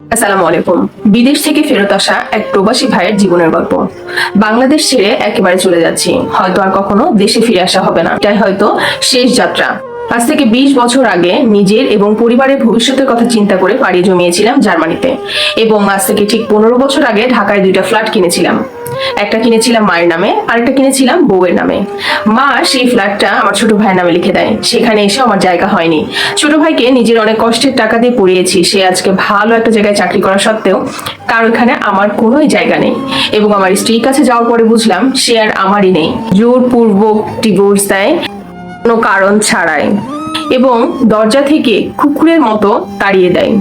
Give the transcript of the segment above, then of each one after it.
আসসালামু আলাইকুম। বিদেশ থেকে ফেরত আসা এক প্রবাসী ভাইয়ের জীবনের গল্প। বাংলাদেশ ছেড়ে একেবারে চলে যাচ্ছি। হয়তো আর কখনো দেশে ফিরে আসা হবে না। এটাই হয়তো শেষ যাত্রা। আজ থেকে বিশ বছর আগে নিজের এবং পরিবারের ভবিষ্যতের কথা চিন্তা করে পাড়ি জমিয়েছিলাম জার্মানিতে। এবং আজ থেকে ঠিক পনেরো বছর আগে ঢাকায় দুইটা ফ্ল্যাট কিনেছিলাম। একটা কিনেছিলাম মায়ের নামে, আরেকটা কিনেছিলাম বউয়ের নামে। মা সেই ফ্ল্যাটটা আমার ছোট ভাইয়ের নামে লিখে দেয়। সেখানে এসে আমার জায়গা হয়নি। ছোট ভাইকে নিজের অনেক কষ্টের টাকা দিয়ে পড়িয়েছি। সে আজকে ভালো একটা জায়গায় চাকরি করা সত্ত্বেও তার ওখানে আমার কোনোই জায়গা নেই। এবং আমার স্ত্রীর কাছে যাওয়ার পরে বুঝলাম সে আর আমারই নেই। জোরপূর্বক ডিভোর্স দেয়, কোনো কারণ ছাড়াই। এবং দরজা থেকে কুকুরের মতো তাড়িয়ে দেয়।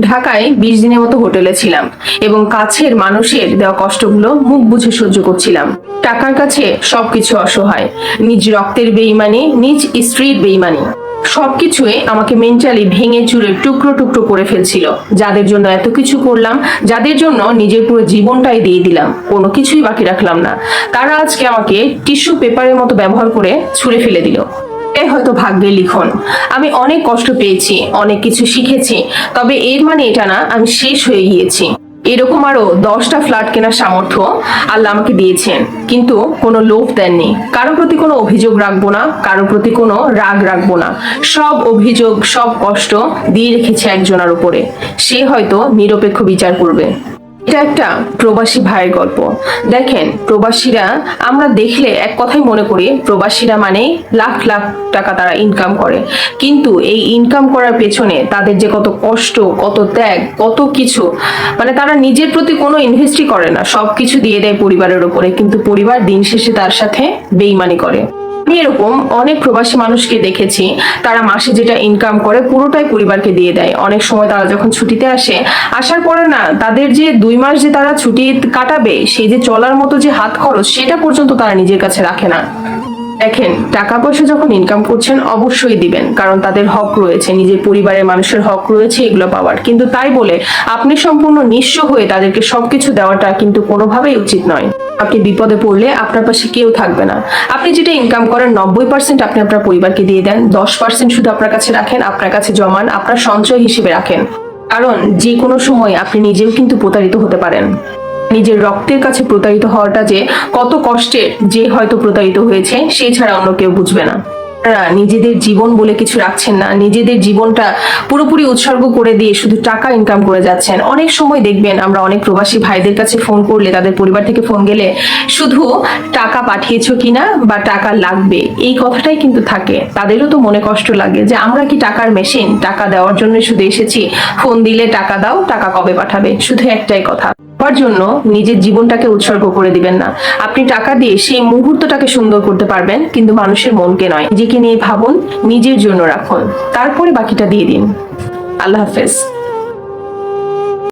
ঢাকায় বিশ দিনের মতো হোটেলে ছিলাম এবং কাছের মানুষের দেওয়া কষ্টগুলো মুখ বুঝে সহ্য করছিলাম। টাকার কাছে সবকিছু অসহায়, নিজ রক্তের বেইমানি, নিজ স্ত্রীর বেইমানি। সবকিছুই আমাকে মেন্টালি ভেঙে চুরে টুকরো টুকরো করে ফেলছিল। যাদের জন্য এত কিছু করলাম, যাদের জন্য নিজের পুরো জীবনটাই দিয়ে দিলাম, কোনো কিছুই বাকি রাখলাম না। তারা আজকে আমাকে টিস্যু পেপারের মতো ব্যবহার করে ছুঁড়ে ফেলে দিল। এটাই হয়তো ভাগ্যের লিখন। আমি অনেক কষ্ট পেয়েছি, অনেক কিছু শিখেছি, তবে এর মানে এটা না, আমি শেষ হয়ে গিয়েছি। এরকম আরও দশটা ফ্ল্যাট কেনার সামর্থ্য আল্লাহ আমাকে দিয়েছেন, কিন্তু কোনো লোভ দেননি। কারোর প্রতি কোনো অভিযোগ রাখব না কারোর প্রতি কোনো রাগ রাখব না। সব অভিযোগ, সব কষ্ট দিয়ে রেখেছে একজনের উপরে। সে হয়তো নিরপেক্ষ বিচার করবে। এটা একটা প্রবাসী ভাইয়ের গল্প। দেখেন, প্রবাসীরা, আমরা দেখলে এক কথাই মনে করি, প্রবাসীরা মানে লাখ লাখ টাকা তারা ইনকাম করে। কিন্তু এই ইনকাম করার পেছনে তাদের যে কত কষ্ট, কত ত্যাগ, কত কিছু মানে তারা নিজের প্রতি কোনো ইনভেস্টই করে না। সব কিছু দিয়ে দেয় পরিবারের উপরে কিন্তু পরিবার দিন শেষে তার সাথে বেইমানি করে। আমি এরকম অনেক প্রবাসী মানুষকে দেখেছি, তারা মাসে যেটা ইনকাম করে পুরোটাই পরিবারকে দিয়ে দেয়। অনেক সময় তারা যখন ছুটিতে আসে, আসার পরে না, তাদের যে দুই মাস যে তারা ছুটি কাটাবে, সেই যে চলার মতো যে হাত খরচ, সেটা পর্যন্ত তারা নিজের কাছে রাখে না। দেখেন, টাকা পয়সা যখন ইনকাম করছেন, অবশ্যই দিবেন, কারণ তাদের হক রয়েছে, নিজের পরিবারের মানুষের হক রয়েছে এগুলো পাওয়ার। কিন্তু তাই বলে, আপনি সম্পূর্ণ নিঃস্ব হয়ে তাদেরকে সবকিছু দেওয়াটা কিন্তু কোনোভাবেই উচিত নয়। আপনি বিপদে পড়লে আপনার পাশে কেউ থাকবে না। আপনি যেটা ইনকাম করেন, নব্বই পার্সেন্ট আপনি আপনার পরিবারকে দিয়ে দেন, দশ পার্সেন্ট শুধু আপনার কাছে রাখেন, আপনার কাছে জমান, আপনার সঞ্চয় হিসেবে রাখেন। কারণ যে কোনো সময় আপনি নিজেও কিন্তু প্রতারিত হতে পারেন। নিজের রক্তের কাছে প্রতারিত হওয়াটা যে কত কষ্টের, যে হয়তো প্রতারিত হয়েছে, সে ছাড়া অন্য কেউ বুঝবে না। আপনারা নিজেদের জীবন বলে কিছু রাখছেন না। নিজেদের জীবনটা পুরোপুরি উৎসর্গ করে দিয়ে শুধু টাকা ইনকাম করে যাচ্ছেন। অনেক সময় দেখবেন আমরা অনেক প্রবাসী ভাইদের কাছে ফোন করলে, তাদের পরিবার থেকে ফোন গেলে, শুধু টাকা পাঠিয়েছো কিনা বা টাকা লাগবে? এই কথাটাই কিন্তু থাকে। তাদেরও তো মনে কষ্ট লাগে যে, আমরা কি টাকার মেশিন টাকা দেওয়ার জন্য শুধু এসেছি। ফোন দিলে টাকা দাও, টাকা কবে পাঠাবে? শুধু একটাই কথা। হওয়ার জন্য নিজের জীবনটাকে উৎসর্গ করে দিবেন না। আপনি টাকা দিয়ে সেই মুহূর্তটাকে সুন্দর করতে পারবেন, কিন্তু মানুষের মনকে নয়। নিজেকে নিয়ে ভাবুন, নিজের জন্য রাখুন। তারপরে বাকিটা দিয়ে দিন। আল্লাহ হাফেজ।